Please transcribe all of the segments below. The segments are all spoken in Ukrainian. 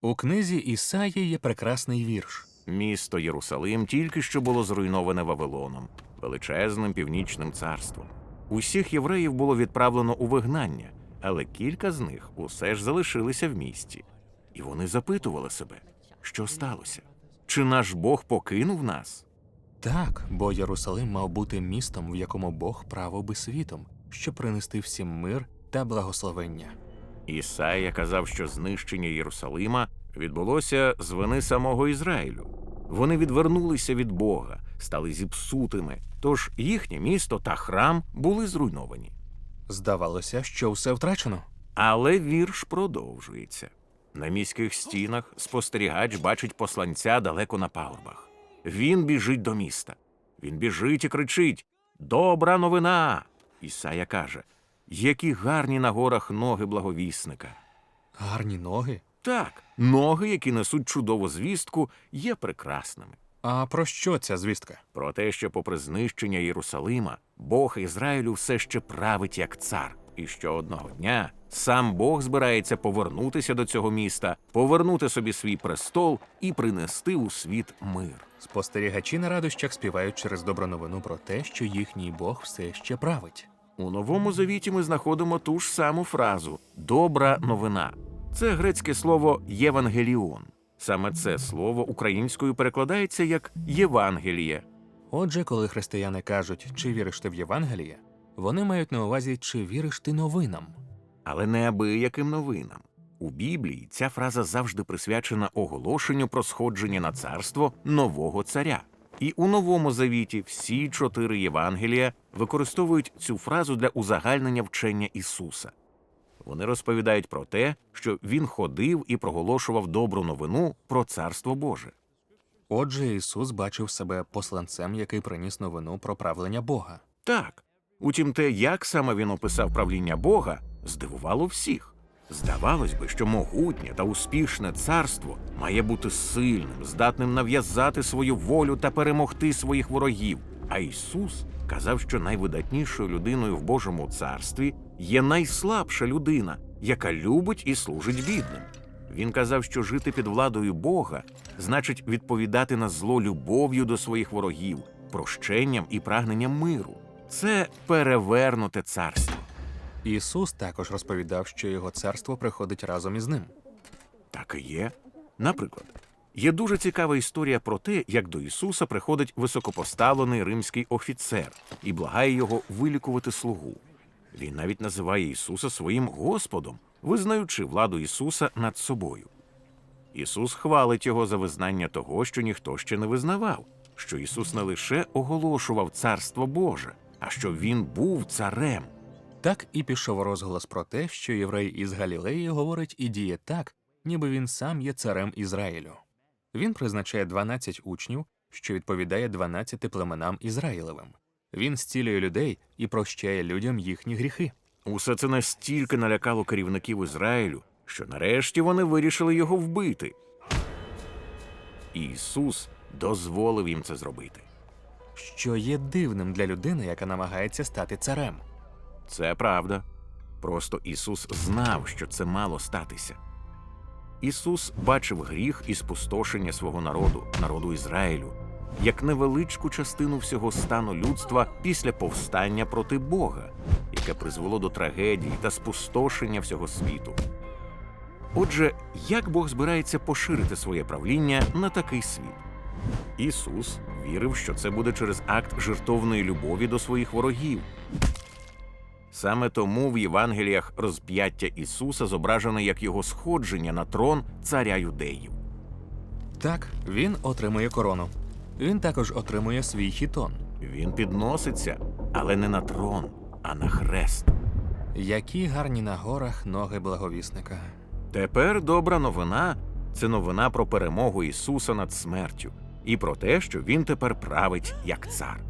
У книзі Ісаї є прекрасний вірш. Місто Єрусалим тільки що було зруйноване Вавилоном, величезним північним царством. Усіх євреїв було відправлено у вигнання, але кілька з них усе ж залишилися в місті. І вони запитували себе, що сталося? Чи наш Бог покинув нас? Так, бо Єрусалим мав бути містом, в якому Бог правив би світом, щоб принести всім мир та благословення. Ісая казав, що знищення Єрусалима відбулося з вини самого Ізраїлю. Вони відвернулися від Бога, стали зіпсутими, тож їхнє місто та храм були зруйновані. Здавалося, що все втрачено. Але вірш продовжується. На міських стінах спостерігач бачить посланця далеко на пагорбах. Він біжить до міста. Він біжить і кричить: Добра новина! Ісая каже: Які гарні на горах ноги благовісника. Гарні ноги. Так, ноги, які несуть чудову звістку, є прекрасними. А про що ця звістка? Про те, що, попри знищення Єрусалима, Бог Ізраїлю все ще править як цар, і що одного дня сам Бог збирається повернутися до цього міста, повернути собі свій престол і принести у світ мир. Спостерігачі на радощах співають через добру новину про те, що їхній Бог все ще править. У новому завіті ми знаходимо ту ж саму фразу добра новина. Це грецьке слово Євангеліон. Саме це слово українською перекладається як Євангеліє. Отже, коли християни кажуть, чи віриш ти в Євангеліє, вони мають на увазі, чи віриш ти новинам. Але не абияким новинам. У Біблії ця фраза завжди присвячена оголошенню про сходження на царство нового царя. І у новому завіті всі чотири Євангелія використовують цю фразу для узагальнення вчення Ісуса. Вони розповідають про те, що він ходив і проголошував добру новину про царство Боже. Отже, Ісус бачив себе посланцем, який приніс новину про правлення Бога. Так. Утім, те, як саме він описав правління Бога, здивувало всіх. Здавалось би, що могутнє та успішне царство має бути сильним, здатним нав'язати свою волю та перемогти своїх ворогів. А Ісус казав, що найвидатнішою людиною в Божому царстві є найслабша людина, яка любить і служить бідним. Він казав, що жити під владою Бога значить відповідати на зло любов'ю до своїх ворогів, прощенням і прагненням миру. Це перевернуте царство. Ісус також розповідав, що його царство приходить разом із ним. Так і є. Наприклад, є дуже цікава історія про те, як до Ісуса приходить високопоставлений римський офіцер і благає його вилікувати слугу. Він навіть називає Ісуса своїм Господом, визнаючи владу Ісуса над собою. Ісус хвалить його за визнання того, що ніхто ще не визнавав, що Ісус не лише оголошував царство Боже, а що Він був царем. Так і пішов розголос про те, що єврей із Галілеї говорить і діє так, ніби він сам є царем Ізраїлю. Він призначає 12 учнів, що відповідає 12 племенам Ізраїлевим. Він зцілює людей і прощає людям їхні гріхи. Усе це настільки налякало керівників Ізраїлю, що нарешті вони вирішили його вбити. Ісус дозволив їм це зробити. що є дивним для людини, яка намагається стати царем. Це правда. Просто Ісус знав, що це мало статися. Ісус бачив гріх і спустошення свого народу, народу Ізраїлю, як невеличку частину всього стану людства після повстання проти Бога, яке призвело до трагедії та спустошення всього світу. Отже, як Бог збирається поширити своє правління на такий світ? Ісус вірив, що це буде через акт жертовної любові до своїх ворогів. Саме тому в Євангеліях розп'яття Ісуса зображене як його сходження на трон царя юдеїв. Так, він отримує корону. Він також отримує свій хітон. Він підноситься, але не на трон, а на хрест. Які гарні на горах ноги благовісника. Тепер добра новина це новина про перемогу Ісуса над смертю і про те, що Він тепер править як цар.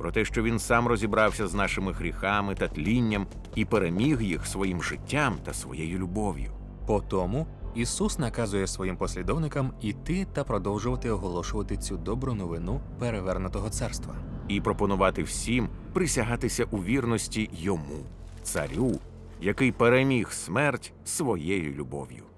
Про те, що він сам розібрався з нашими гріхами та тлінням і переміг їх своїм життям та своєю любов'ю. По тому Ісус наказує своїм послідовникам іти та продовжувати оголошувати цю добру новину перевернутого царства. і пропонувати всім присягатися у вірності йому, царю, який переміг смерть своєю любов'ю.